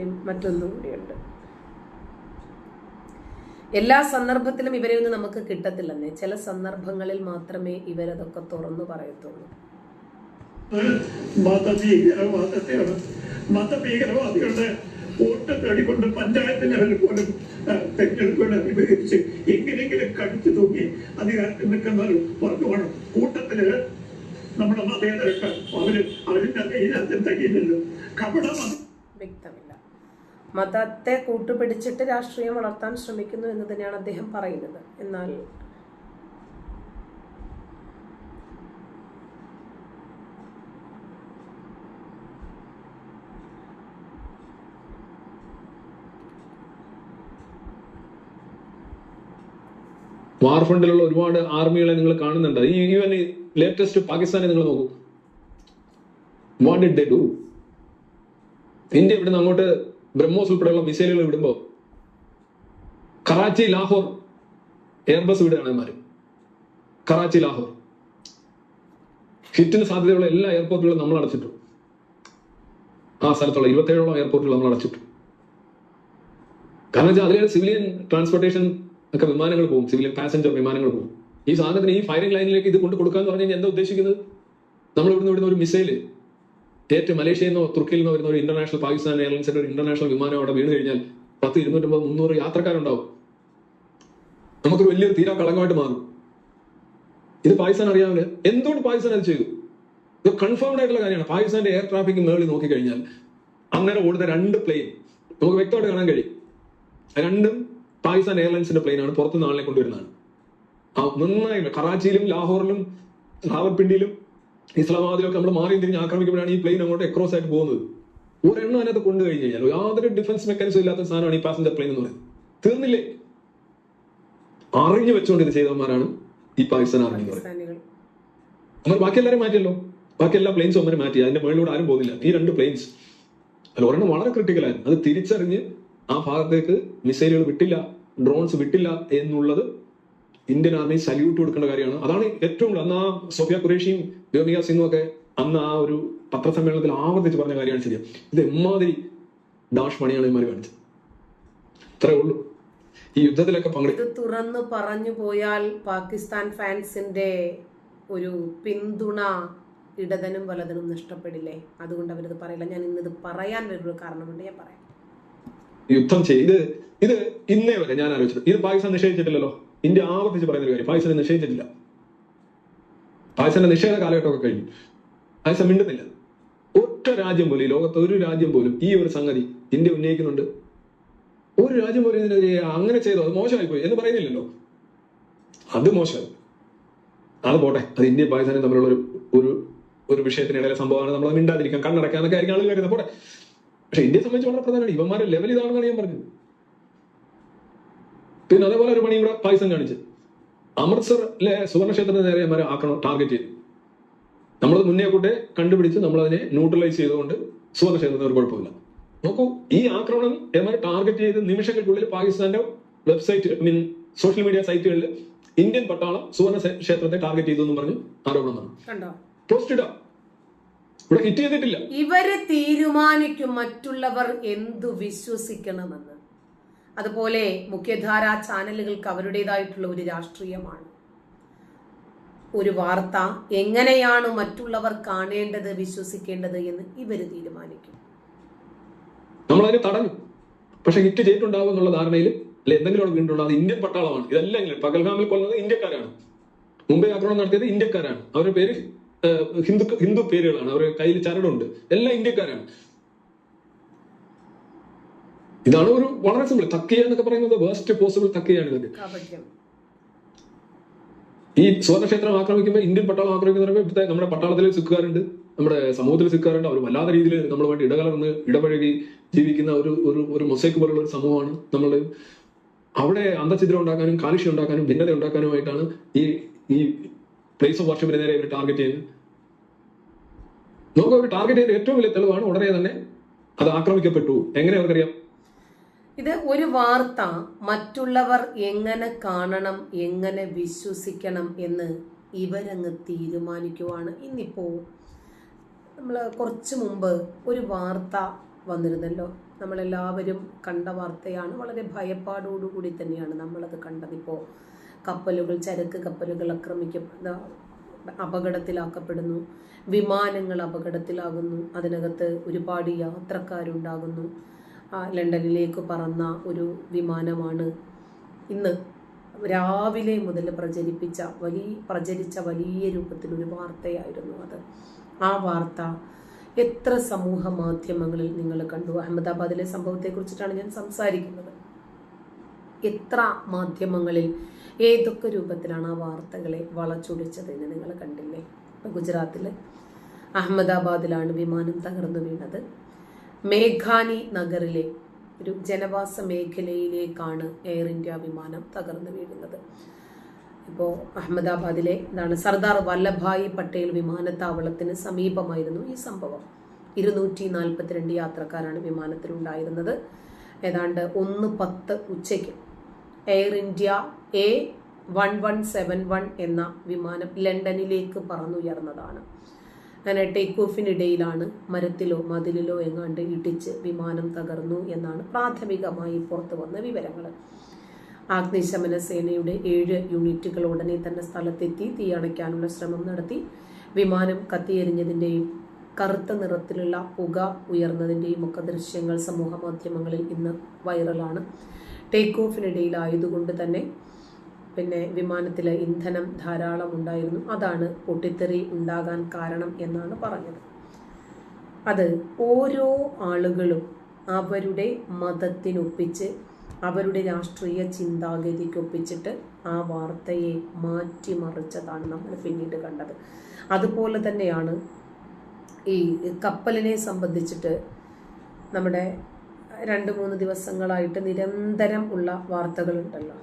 മറ്റൊന്നും കൂടിയുണ്ട്. എല്ലാ സന്ദർഭത്തിലും ഇവരെ ഒന്നും നമുക്ക് കിട്ടത്തില്ലെന്നേ. ചില സന്ദർഭങ്ങളിൽ മാത്രമേ ഇവരതൊക്കെ തുറന്നു പറയത്തുള്ളൂ. മതഭീകരവാദത്തെയാണ് മതഭീകരവാദികളുടെ വോട്ട് തേടിക്കൊണ്ട് പഞ്ചായത്ത് പോലും ആ, മതത്തെ കൂട്ടുപിടിച്ചിട്ട് രാഷ്ട്രീയം വളർത്താൻ ശ്രമിക്കുന്നു എന്ന് തന്നെയാണ് അദ്ദേഹം പറയുന്നത്. എന്നാൽ വാർ ഫണ്ടിലുള്ള ഒരുപാട് ആർമികളെ നിങ്ങൾ കാണുന്നുണ്ട്. ഈ ഈവൻ ലേറ്റസ്റ്റ് പാകിസ്ഥാനെ നിങ്ങൾ നോക്കൂ. വാട്ട് ഡിഡ് ഡു ഇന്ത്യ ഇവിടുന്ന് അങ്ങോട്ട് ബ്രഹ്മോസ് ഉൾപ്പെടെയുള്ള മിസൈലുകൾ വിടുമ്പോൾ കറാച്ചി ലാഹോർ എയർബസ് വിടുകയാണ് ഇവന്മാര് കറാച്ചി ലാഹോർ. ഹിറ്റിന് സാധ്യതയുള്ള എല്ലാ എയർപോർട്ടുകളും നമ്മൾ അടച്ചിട്ടു. ആ സ്ഥലത്തുള്ള ഇരുപത്തേഴോളം എയർപോർട്ടുകൾ നമ്മൾ അടച്ചിട്ടു. കാരണം വെച്ചാൽ അതിലെ സിവിലിയൻ ട്രാൻസ്പോർട്ടേഷൻ ഒക്കെ വിമാനങ്ങൾ പോകും. സിവിലിയൻ പാസഞ്ചർ വിമാനങ്ങൾ പോകും. ഈ സാധനത്തിന് ഈ ഫയറിംഗ് ലൈനിലേക്ക് ഇത് കൊണ്ട് കൊടുക്കാന്ന് പറഞ്ഞു കഴിഞ്ഞാൽ എന്താ ഉദ്ദേശിക്കുന്നത്? നമ്മൾ ഇവിടുന്ന് ഇവിടുന്ന് ഒരു മിസൈൽ ഏറ്റവും മലേഷ്യയിൽ നിന്നോ തുർക്കിയിൽ നിന്നോ വരുന്ന ഒരു ഇന്റർനാഷണൽ പാകിസ്ഥാൻ എയർലൈൻസിന്റെ ഒരു ഇന്റർനാഷണൽ വിമാനം അവിടെ വീണ് കഴിഞ്ഞാൽ പത്ത് ഇരുന്നൂറ്റമ്പത് മുന്നൂറ് യാത്രക്കാരുണ്ടാവും. നമുക്കൊരു വലിയൊരു തീരാ കളങ്കമായിട്ട് മാറും. ഇത് പാകിസ്ഥാൻ അറിയാമല്ലേ. എന്തുകൊണ്ട് പാകിസ്ഥാൻ അത് ചെയ്തു? ഇത് കൺഫേംഡ് ആയിട്ടുള്ള കാര്യമാണ്. പാകിസ്ഥാന്റെ എയർ ട്രാഫിക് മേളിൽ നോക്കിക്കഴിഞ്ഞാൽ അങ്ങനെ ഓടുന്ന രണ്ട് പ്ലെയിൻ നമുക്ക് വ്യക്തമായിട്ട് കാണാൻ കഴിയും. രണ്ടും പാകിസ്ഥാൻ എയർലൈൻസിന്റെ പ്ലെയിനാണ് പുറത്ത് ആളിനെ കൊണ്ടുവരുന്നതാണ്. നന്നായി. കറാച്ചിയിലും ലാഹോറിലും റാവൽപിണ്ടിയിലും ഇസ്ലാമാബാദിലും ഒക്കെ നമ്മൾ മാറി തിരിഞ്ഞ് ആക്രമിക്കുമ്പോഴാണ് ഈ പ്ലെയിൻ അങ്ങോട്ട് എക്രോസ് ആയിട്ട് പോകുന്നത്? ഒരെണ്ണം അതിനകത്ത് കൊണ്ടു കഴിഞ്ഞ് കഴിഞ്ഞാൽ യാതൊരു ഡിഫൻസ് മെക്കാനിസം ഇല്ലാത്ത സാധനമാണ് ഈ പാസഞ്ചർ പ്ലെയിൻ എന്ന് പറയുന്നത്. തീർന്നില്ലേ? അറിഞ്ഞു വെച്ചുകൊണ്ട് ഇത് ചെയ്തവന്മാരാണ് ഈ പാകിസ്ഥാൻ ആർമി എന്ന് പറയുന്നത്. ബാക്കി എല്ലാവരും മാറ്റിയല്ലോ. ബാക്കി എല്ലാ പ്ലെയിൻസും അവരെ മാറ്റി. അതിന്റെ മുകളിലൂടെ ആരും പോകുന്നില്ല. ഈ രണ്ട് പ്ലെയിൻസ് അല്ല ഒരെണ്ണം വളരെ ക്രിട്ടിക്കലായിരുന്നു അത് തിരിച്ചറിഞ്ഞ് ആ ഭാഗത്തേക്ക് മിസൈലുകൾ വിട്ടില്ല ഡ്രോൺസ് വിട്ടില്ല എന്നുള്ളത് ഇന്ത്യൻ ആർമി സല്യൂട്ട് കൊടുക്കേണ്ട കാര്യമാണ്. അതാണ് ഏറ്റവും കൂടുതൽ. അന്ന് ആ സോഫിയ ഖുറേഷിയും വ്യോമിക സിംഗും ഒക്കെ അന്ന് ആ ഒരു പത്രസമ്മേളനത്തിൽ ആവർത്തിച്ച് പറഞ്ഞ കാര്യമാണ് ശരിയാ. ഇത് എമ്മാതിരി ഡാഷ് മണിയാണ് ഇമാര് കാണിച്ചത്. ഇത്രേ ഉള്ളൂ. ഈ യുദ്ധത്തിലൊക്കെ പങ്കെടുക്കും ഇത് തുറന്നു പറഞ്ഞു പോയാൽ പാകിസ്ഥാൻ ഫാൻസിന്റെ ഒരു പിന്തുണ ഇടതനും വലതനും നഷ്ടപ്പെടില്ലേ? അതുകൊണ്ട് അവരിത് പറയില്ല. ഞാൻ ഇന്നിത് പറയാൻ വരുന്ന കാരണമുണ്ട്. ഞാൻ പറയാം. യുദ്ധം ചെയ്ത് ഇത് ഇന്നേ വരെ ഞാൻ ആലോചിച്ചു ഇത് പാകിസ്ഥാൻ നിഷേധിച്ചിട്ടില്ലല്ലോ? ഇന്ത്യ ആവർത്തിച്ച് പറയുന്ന ഒരു കാര്യം. പാകിസ്ഥാനെ നിഷേധിച്ചിട്ടില്ല. ഫൈസലിന്റെ നിഷേധ കാലഘട്ടമൊക്കെ കഴിഞ്ഞു. ഫൈസൽ മിണ്ടുന്നില്ല. ഒറ്റ രാജ്യം പോലും ലോകത്ത് ഒരു രാജ്യം പോലും ഈ ഒരു സംഗതി ഇന്ത്യ ഉന്നയിക്കുന്നുണ്ട്. ഒരു രാജ്യം പോലും ഇതിനെതിരെ അങ്ങനെ ചെയ്തോ? അത് മോശമായി പോയി എന്ന് പറയുന്നില്ലല്ലോ. അത് മോശമായി അത് പോട്ടെ. അത് ഇന്ത്യ പാകിസ്ഥാനും തമ്മിലുള്ള ഒരു ഒരു ഒരു വിഷയത്തിനിടയിലെ സംഭവമാണ്. നമ്മൾ മിണ്ടാതിരിക്കാം മിണ്ടാതിരിക്കാൻ കണ്ണടക്കാന്നൊക്കെ ആയിരിക്കും ആളുകൾ കരുതുന്നത്. പോട്ടെ. പക്ഷെ ഇന്ത്യയെ സംബന്ധിച്ച് വളരെ പ്രധാനമാണ്. ഇവന്മാരുടെ ലെവൽ ഇതാണെന്നാണ് ഞാൻ പറഞ്ഞത്. പിന്നെ അതേപോലെ ഒരു പണി കൂടെ പായസം കാണിച്ച്. അമൃത്സറിലെ സുവർണക്ഷേത്രത്തിന് നേരെ ഇവന്മാരെ ആക്കണം ടാർഗറ്റ് ചെയ്തു. നമ്മൾ മുന്നേ കൂട്ടെ കണ്ടുപിടിച്ച് നമ്മൾ അതിനെ ന്യൂട്രലൈസ് ചെയ്തുകൊണ്ട് സുവർണക്ഷേത്രത്തിന് ഒരു കുഴപ്പമില്ല. നോക്കൂ ഈ ആക്രമണം എമാർ ടാർഗറ്റ് ചെയ്ത് നിമിഷങ്ങൾക്കുള്ളിൽ പാകിസ്ഥാന്റെ വെബ്സൈറ്റ് മീൻ സോഷ്യൽ മീഡിയ സൈറ്റുകളിൽ ഇന്ത്യൻ പട്ടാളം സുവർണ ക്ഷേത്രത്തെ ടാർഗറ്റ് ചെയ്തു എന്ന് പറഞ്ഞ് ആരോപണം വന്നു. പോസ്റ്റ് ഇടാം. ഇവിടെ ഹിറ്റ് ചെയ്തിട്ടില്ല. ഇവർ തീരുമാനിക്കും മറ്റുള്ളവർ എന്തു വിശ്വസിക്കണമെന്ന്. അതുപോലെ മുഖ്യധാര ചാനലുകൾക്ക് അവരുടേതായിട്ടുള്ള ഒരു രാഷ്ട്രീയമാണ്. ഒരു വാർത്ത എങ്ങനെയാണ് മറ്റുള്ളവർ കാണേണ്ടത് വിശ്വസിക്കേണ്ടത് എന്ന് ഇവർ തീരുമാനിക്കും. നമ്മൾ അതിനെ തടഞ്ഞു. പക്ഷെ ഹിറ്റ് ചെയ്തിട്ടുണ്ടാവും എന്നുള്ള ധാരണയിൽ അല്ലെ എന്തെങ്കിലും വീണ്ടുള്ള അത് ഇന്ത്യൻ പട്ടാളമാണ്. ഇതല്ലെങ്കിൽ പകൽഗാമിൽ കൊല്ലുന്നത് ഇന്ത്യക്കാരാണ്. മുംബൈ ആക്രമണം നടത്തിയത് ഇന്ത്യക്കാരാണ്. അവരുടെ പേര് ഹിന്ദു ഹിന്ദു പേരുകളാണ്. അവരുടെ കയ്യിൽ ചരടുണ്ട്. എല്ലാം ഇന്ത്യക്കാരാണ്. ഇതാണ് ഒരു വളരെ സിമ്പിൾ തക്കിയ എന്നൊക്കെ പറയുന്നത് വേസ്റ്റ് പോസിബിൾ തക്കിയാണ് ഇതൊക്കെ ഈ സുവർണക്ഷേത്രം ആക്രമിക്കുമ്പോൾ ഇന്ത്യൻ പട്ടാളം ആക്രമിക്കുന്നവരൊക്കെ ഇവിടുത്തെ നമ്മുടെ പട്ടാളത്തിൽ സിക്കാറുണ്ട് നമ്മുടെ സമൂഹത്തിൽ സിക്കാറുണ്ട് അവർ വല്ലാത്ത രീതിയിൽ നമ്മൾ വേണ്ടി ഇടകലർന്ന് ഇടപഴകി ജീവിക്കുന്ന ഒരു ഒരു ഒരു മൊസൈക്ക് പോലുള്ള ഒരു സമൂഹമാണ് നമ്മൾ അവിടെ അന്തഛിദ്രം ഉണ്ടാക്കാനും കാലുഷ്യം ഉണ്ടാക്കാനും ഭിന്നത ഉണ്ടാക്കാനുമായിട്ടാണ് ഈ ഈ പ്ലേസ് ഓഫ് വർഷിപ്പിന് നേരെ ഇവർ ടാർഗറ്റ് ചെയ്യുന്നത്. നമുക്ക് ഒരു ടാർഗറ്റ് ചെയ്യുന്ന ഏറ്റവും വലിയ തെളിവാണ് ഉടനെ തന്നെ അത് ആക്രമിക്കപ്പെട്ടു. എങ്ങനെ അവർക്കറിയാം? ഇത് ഒരു വാർത്ത മറ്റുള്ളവർ എങ്ങനെ കാണണം എങ്ങനെ വിശ്വസിക്കണം എന്ന് ഇവരങ്ങ് തീരുമാനിക്കുവാണ്. ഇന്നിപ്പോൾ നമ്മൾ കുറച്ച് മുമ്പ് ഒരു വാർത്ത വന്നിരുന്നല്ലോ. നമ്മളെല്ലാവരും കണ്ട വാർത്തയാണ്. വളരെ ഭയപ്പാടോടുകൂടി തന്നെയാണ് നമ്മളത് കണ്ടത് ഇപ്പോൾ കപ്പലുകൾ ചരക്ക് കപ്പലുകൾ ആക്രമിക്കപ്പെടുന്ന അപകടത്തിലാക്കപ്പെടുന്നു. വിമാനങ്ങൾ അപകടത്തിലാകുന്നു. അതിനകത്ത് ഒരുപാട് യാത്രക്കാരുണ്ടാകുന്നു. ലണ്ടനിലേക്ക് പറന്ന ഒരു വിമാനമാണ് ഇന്ന്. രാവിലെ മുതൽ പ്രചരിപ്പിച്ച വലിയ പ്രചരിച്ച വലിയ രൂപത്തിലൊരു വാർത്തയായിരുന്നു അത്. ആ വാർത്ത എത്ര സമൂഹ മാധ്യമങ്ങളിൽ നിങ്ങൾ കണ്ടു? അഹമ്മദാബാദിലെ സംഭവത്തെക്കുറിച്ചിട്ടാണ് ഞാൻ സംസാരിക്കുന്നത്. എത്ര മാധ്യമങ്ങളിൽ ഏതൊക്കെ രൂപത്തിലാണ് ആ വാർത്തകളെ വളച്ചൊടിച്ചത് എന്ന് നിങ്ങൾ കണ്ടില്ലേ? ഗുജറാത്തിൽ അഹമ്മദാബാദിലാണ് വിമാനം തകർന്നു വീണത്. മേഘാനി നഗറിലെ ഒരു ജനവാസ മേഖലയിലേക്കാണ് എയർ ഇന്ത്യ വിമാനം തകർന്നു വീഴുന്നത്. ഇപ്പോൾ അഹമ്മദാബാദിലെ എന്താണ് സർദാർ വല്ലഭായി പട്ടേൽ വിമാനത്താവളത്തിന് സമീപമായിരുന്നു ഈ സംഭവം. ഇരുന്നൂറ്റി നാൽപ്പത്തിരണ്ട് യാത്രക്കാരാണ് വിമാനത്തിലുണ്ടായിരുന്നത്. ഏതാണ്ട് ഒന്ന് പത്ത് ഉച്ചയ്ക്ക് air India A one one seven one എന്ന വിമാനം ലണ്ടനിലേക്ക് പറന്നുയർന്നതാണ്. അങ്ങനെ ടേക്ക് ഓഫിനിടയിലാണ് മരത്തിലോ മതിലിലോ എങ്ങാണ്ട് ഇടിച്ച് വിമാനം തകർന്നു എന്നാണ് പ്രാഥമികമായി പുറത്തു വന്ന വിവരങ്ങൾ. അഗ്നിശമന സേനയുടെ ഏഴ് യൂണിറ്റുകൾ ഉടനെ തന്നെ സ്ഥലത്തെത്തി തീ അണയ്ക്കാനുള്ള ശ്രമം നടത്തി. വിമാനം കത്തിയെരിഞ്ഞതിന്റെയും കറുത്ത നിറത്തിലുള്ള പുക ഉയർന്നതിന്റെയും ഒക്കെ ദൃശ്യങ്ങൾ സമൂഹ മാധ്യമങ്ങളിൽ ഇന്ന് വൈറലാണ് ടേക്ക് ഓഫിനിടയിലായതുകൊണ്ട് തന്നെ പിന്നെ വിമാനത്തിൽ ഇന്ധനം ധാരാളം ഉണ്ടായിരുന്നു. അതാണ് പൊട്ടിത്തെറി ഉണ്ടാകാൻ കാരണം എന്നാണ് പറഞ്ഞത്. അത് ഓരോ ആളുകളും അവരുടെ മതത്തിനൊപ്പിച്ച് അവരുടെ രാഷ്ട്രീയ ചിന്താഗതിക്കൊപ്പിച്ചിട്ട് ആ വാർത്തയെ മാറ്റിമറിച്ചതാണ് നമ്മൾ പിന്നീട് കണ്ടത്. അതുപോലെ തന്നെയാണ് ഈ കപ്പലിനെ സംബന്ധിച്ചിട്ട് നമ്മുടെ രണ്ട് മൂന്ന് ദിവസങ്ങളായിട്ട് നിരന്തരം ഉള്ള വാർത്തകളുണ്ടല്ലോ.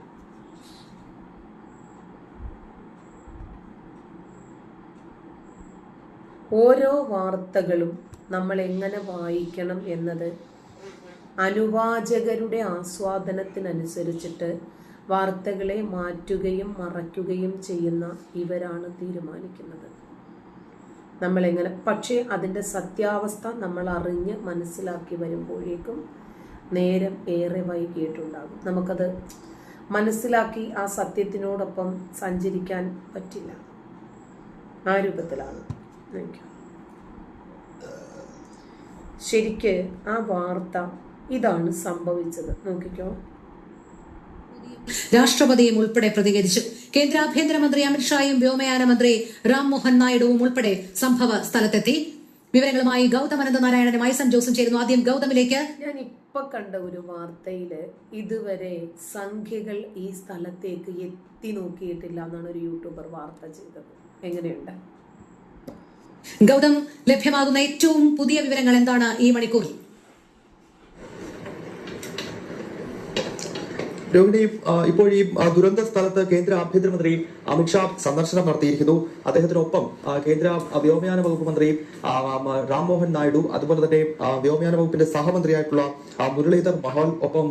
ഓരോ വാർത്തകളും നമ്മൾ എങ്ങനെ വായിക്കണം എന്നത് അനുവാചകരുടെ ആസ്വാദനത്തിനനുസരിച്ചിട്ട് വാർത്തകളെ മാറ്റുകയും മറയ്ക്കുകയും ചെയ്യുന്ന ഇവരാണ് തീരുമാനിക്കുന്നത്. നമ്മളെങ്ങനെ പക്ഷേ അതിന്റെ സത്യാവസ്ഥ നമ്മൾ അറിഞ്ഞ് മനസ്സിലാക്കി വരുമ്പോഴേക്കും നേരം ഏറെ വൈകിയിട്ടുണ്ടാകും. നമുക്കത് മനസ്സിലാക്കി ആ സത്യത്തിനോടൊപ്പം സഞ്ചരിക്കാൻ പറ്റില്ല. ആ രൂപത്തിലാണ്. ശരിക്ക് ആ വാർത്ത ഇതാണ് സംഭവിച്ചത്. നോക്കിക്കോ. രാഷ്ട്രപതിയും ഉൾപ്പെടെ പ്രതികരിച്ചു. കേന്ദ്ര ആഭ്യന്തരമന്ത്രി അമിത്ഷായും വ്യോമയാന മന്ത്രി രാംമോഹൻ നായിഡുവും ഉൾപ്പെടെ സംഭവ സ്ഥലത്തെത്തി. വിവരങ്ങളുമായി ഗൗതം അനന്തനാരായണനും ഐസൻ ജോസും ചേരുന്നു. ആദ്യം ഗൗതമിലേക്ക്. ഞാൻ ഇപ്പൊ കണ്ട ഒരു വാർത്തയിൽ ഇതുവരെ സംഖ്യകൾ ഈ സ്ഥലത്തേക്ക് എത്തി നോക്കിയിട്ടില്ല എന്നാണ് ഒരു യൂട്യൂബർ വാർത്ത ചെയ്തത്. എങ്ങനെയുണ്ട്? ഗൗതം ലഭ്യമാകുന്ന ഏറ്റവും പുതിയ വിവരങ്ങൾ എന്താണ് ഈ മണിക്കൂറിൽ? രോഹിണി ഇപ്പോൾ ഈ ദുരന്ത സ്ഥലത്ത് കേന്ദ്ര ആഭ്യന്തരമന്ത്രി അമിത്ഷാ സന്ദർശനം നടത്തിയിരിക്കുന്നു. അദ്ദേഹത്തിനൊപ്പം കേന്ദ്ര വ്യോമയാന വകുപ്പ് മന്ത്രി രാംമോഹൻ നായിഡു അതുപോലെ തന്നെ വ്യോമയാന വകുപ്പിന്റെ സഹമന്ത്രിയായിട്ടുള്ള മുരളീധർ മഹോൾ ഒപ്പം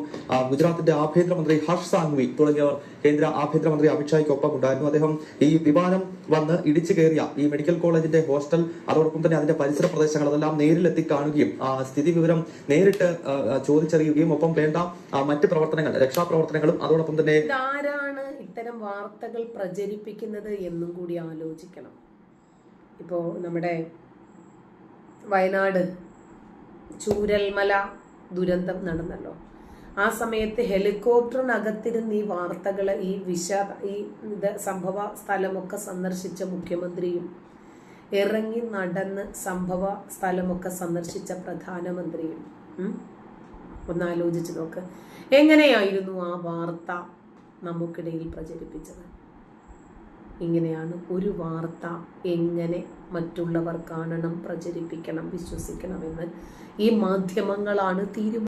ഗുജറാത്തിന്റെ ആഭ്യന്തരമന്ത്രി ഹർഷ് സാങ്വി തുടങ്ങിയവർ കേന്ദ്ര ആഭ്യന്തരമന്ത്രി അമിത്ഷായ്ക്കൊപ്പം ഉണ്ടായിരുന്നു അദ്ദേഹം ഈ വിമാനം വന്ന് ഇടിച്ചു കയറിയ ഈ മെഡിക്കൽ കോളേജിന്റെ ഹോസ്റ്റൽ അതോടൊപ്പം തന്നെ അതിന്റെ പരിസര പ്രദേശങ്ങൾ അതെല്ലാം നേരിലെത്തി കാണുകയും ആ, സ്ഥിതി വിവരം നേരിട്ട് ചോദിച്ചറിയുകയും ഒപ്പം വേണ്ട മറ്റ് പ്രവർത്തനങ്ങൾ രക്ഷാപ്രവർത്തനങ്ങളും അതോടൊപ്പം തന്നെ ആരാണ് ഇത്തരം വാർത്തകൾ പ്രചരിപ്പിക്കുന്നത് എന്നും കൂടി ആലോചിക്കണം. ഇപ്പോ നമ്മുടെ വയനാട് ചൂരൽമല ദുരന്തം നടന്നല്ലോ. ആ സമയത്ത് ഹെലികോപ്റ്ററിനകത്തിരുന്ന് ഈ വാർത്തകൾ ഈ വിഷ ഈ ഇത് സംഭവ സ്ഥലമൊക്കെ സന്ദർശിച്ച മുഖ്യമന്ത്രിയും ഇറങ്ങി നടന്ന് സംഭവ സ്ഥലമൊക്കെ സന്ദർശിച്ച പ്രധാനമന്ത്രിയും? ഒന്ന് ആലോചിച്ച് നോക്ക്. എങ്ങനെയായിരുന്നു ആ വാർത്ത നമുക്കിടയിൽ പ്രചരിപ്പിച്ചത്? ഇങ്ങനെയാണ് ഒരു വാർത്ത എങ്ങനെ മറ്റുള്ളവർ കാണണം പ്രചരിപ്പിക്കണം വിശ്വസിക്കണമെന്ന് ഈ മാധ്യമങ്ങളാണ് തീരുമാനം